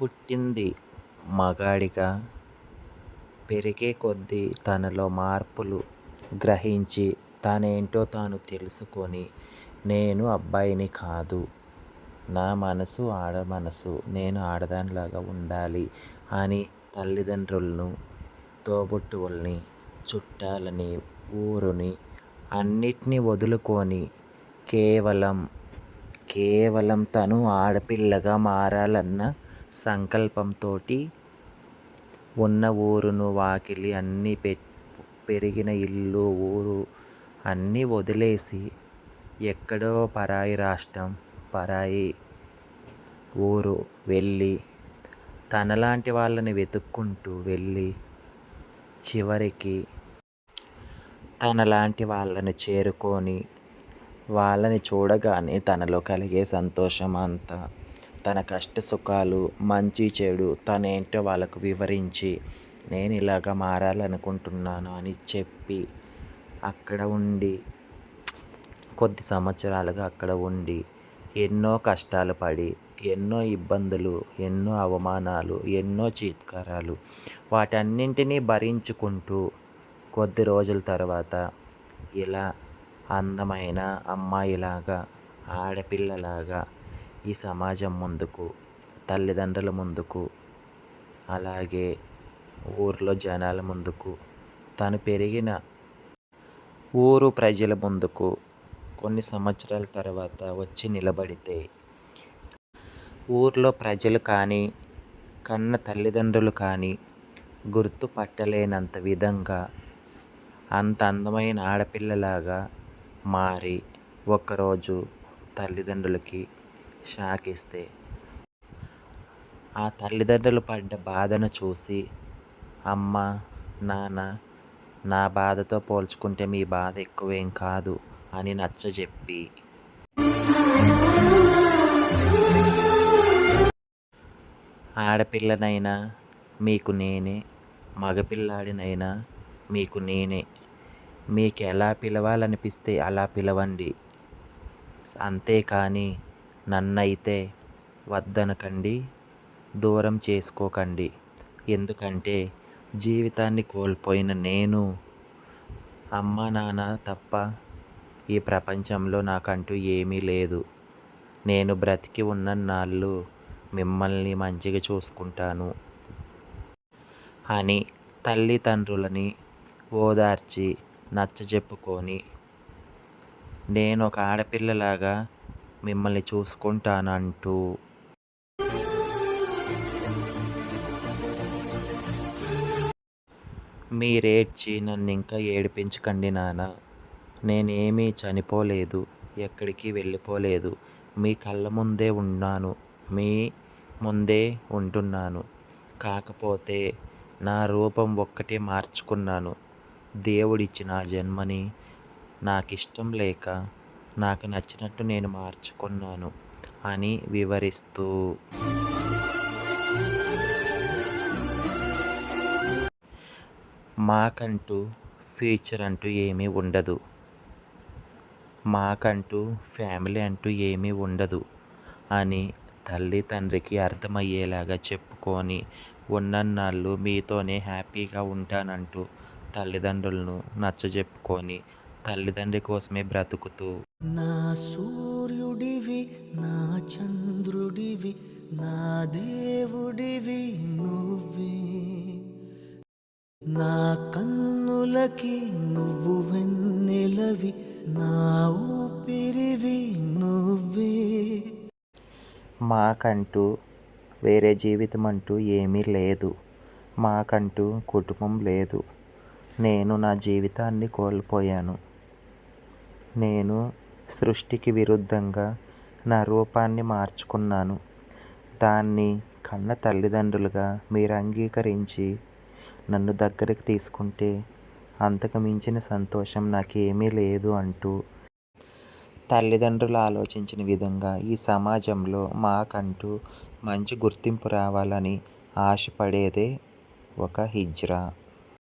పుట్టింది మగాడిగా పెరిగే కొద్దీ తనలో మార్పులు గ్రహించి తనేంటో తాను తెలుసుకొని నేను అబ్బాయిని కాదు. నా మనసు ఆడ మనసు నేను ఆడదానిలాగా ఉండాలి అని తల్లిదండ్రులను తోబుట్టువుల్ని చుట్టాలని ఊరుని అన్నిటినీ వదులుకొని కేవలం కేవలం తను ఆడపిల్లగా మారాలన్న సంకల్పంతో ఉన్న ఊరును వాకిలి అన్నీ పె పెరిగిన ఇల్లు ఊరు అన్నీ వదిలేసి ఎక్కడో పరాయి రాష్ట్రం పరాయి ఊరు వెళ్ళి తనలాంటి వాళ్ళని వెతుక్కుంటూ వెళ్ళి చివరికి తనలాంటి వాళ్ళని చేరుకొని వాళ్ళని చూడగానే తనలో కలిగే సంతోషం అంతా తన కష్ట సుఖాలు మంచి చెడు తనేంటో వాళ్ళకు వివరించి నేను ఇలాగ మారాలనుకుంటున్నాను అని చెప్పి అక్కడ ఉండి కొద్ది సంవత్సరాలుగా అక్కడ ఉండి ఎన్నో కష్టాలు పడి ఎన్నో ఇబ్బందులు ఎన్నో అవమానాలు ఎన్నో చీత్కారాలు వాటన్నింటినీ భరించుకుంటూ కొద్ది రోజుల తర్వాత ఇలా అందమైన అమ్మాయిలాగా ఆడపిల్లలాగా ఈ సమాజం ముందుకు తల్లిదండ్రుల ముందుకు అలాగే ఊర్లో జనాల ముందుకు తను పెరిగిన ఊరు ప్రజల ముందుకు కొన్ని సంవత్సరాల తర్వాత వచ్చి నిలబడితే ఊర్లో ప్రజలు కానీ కన్న తల్లిదండ్రులు కానీ గుర్తుపట్టలేనంత విధంగా అంత అందమైన ఆడపిల్లలాగా మారి ఒకరోజు తల్లిదండ్రులకి షాక్ ఇస్తే ఆ తల్లిదండ్రులు పడ్డ బాధను చూసి అమ్మ నాన్న నా బాధతో పోల్చుకుంటే మీ బాధ ఎక్కువేం కాదు అని నచ్చజెప్పి ఆడపిల్లనైనా మీకు నేనే మగపిల్లాడినైనా మీకు నేనే. మీకు ఎలా పిలవాలనిపిస్తే అలా పిలవండి. అంతేకాని నన్నైతే వద్దనకండి దూరం చేసుకోకండి. ఎందుకంటే జీవితాన్ని కోల్పోయిన నేను అమ్మ నాన్న తప్ప ఈ ప్రపంచంలో నాకంటూ ఏమీ లేదు. నేను బ్రతికి ఉన్నన్నాళ్ళు మిమ్మల్ని మంచిగా చూసుకుంటాను. అని తల్లిదండ్రులని ఓదార్చి నచ్చజెప్పుకొని నేను ఒక ఆడపిల్లలాగా మిమ్మల్ని చూసుకుంటానంటూ. మీరేడ్చి నన్ను ఇంకా ఏడిపించకండి నాన్న నేనేమీ చనిపోలేదు ఎక్కడికి వెళ్ళిపోలేదు. మీ కళ్ళ ముందే ఉన్నాను మీ ముందే ఉంటున్నాను. కాకపోతే నా రూపం ఒక్కటే మార్చుకున్నాను. దేవుడిచ్చిన జన్మని నాకు ఇష్టం లేక నాకు నచ్చినట్టు నేను మార్చుకున్నాను అని వివరిస్తూ. మాకంటూ ఫ్యూచర్ అంటూ ఏమీ ఉండదు. మాకంటూ ఫ్యామిలీ అంటూ ఏమీ ఉండదు అని తల్లి తండ్రికి అర్థమయ్యేలాగా చెప్పుకొని ఉన్నన్నాళ్ళు మీతోనే హ్యాపీగా ఉంటానంటూ తల్లిదండ్రులను నచ్చజెప్పుకొని తల్లిదండ్రి కోసమే బ్రతుకుతూ. నా సూర్యుడివి నా చంద్రుడివి నా దేవుడివి నువ్వే. నా కన్నులకి నువ్వు వెన్నెలవి నా ఊపిరివి నువ్వే. మాకంటూ వేరే జీవితం అంటూ ఏమీ లేదు. మాకంటూ కుటుంబం లేదు. నేను నా జీవితాన్ని కోల్పోయాను. నేను సృష్టికి విరుద్ధంగా నా రూపాన్ని మార్చుకున్నాను. దాన్ని కన్న తల్లిదండ్రులుగా మీరు అంగీకరించి నన్ను దగ్గరికి తీసుకుంటే అంతకు మించిన సంతోషం నాకేమీ లేదు అంటూ తల్లిదండ్రులు ఆలోచించిన విధంగా ఈ సమాజంలో మాకంటూ మంచి గుర్తింపు రావాలని ఆశపడేదే ఒక హిజ్రా.